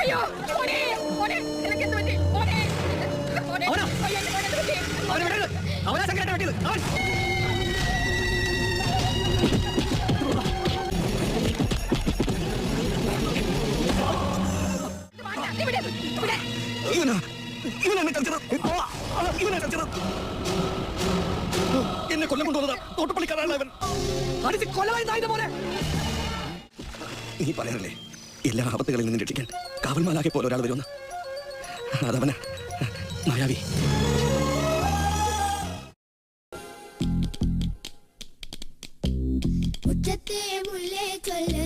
అయ్యో ఒరే ఒరే తిరగెత్తుమండి ఒరే ఒరే అవునా అయ్యో ఒరే అవునా సంకటం పెట్టింది అవును യുന ഇവനാ ഇവനാണ് കളിച്ചത് ഇവനാ കളിച്ചത് എന്നെ കൊല്ലം കൊണ്ടുവന്നത്. തോട്ടപ്പള്ളിക്കാരാണ് അവൻ. അടിച്ച് കൊലവായി നായിന്റെ പോലെ നീ പറയാറില്ലേ എല്ലാ ആപത്തുകളിൽ നിന്നും രക്ഷിക്കാൻ കാവൽമാലാകെ പോലെ ഒരാൾ വരുമെന്ന്? അതവന മായാവി. മുറ്റത്തെ മുല്ലേ ചൊല്ല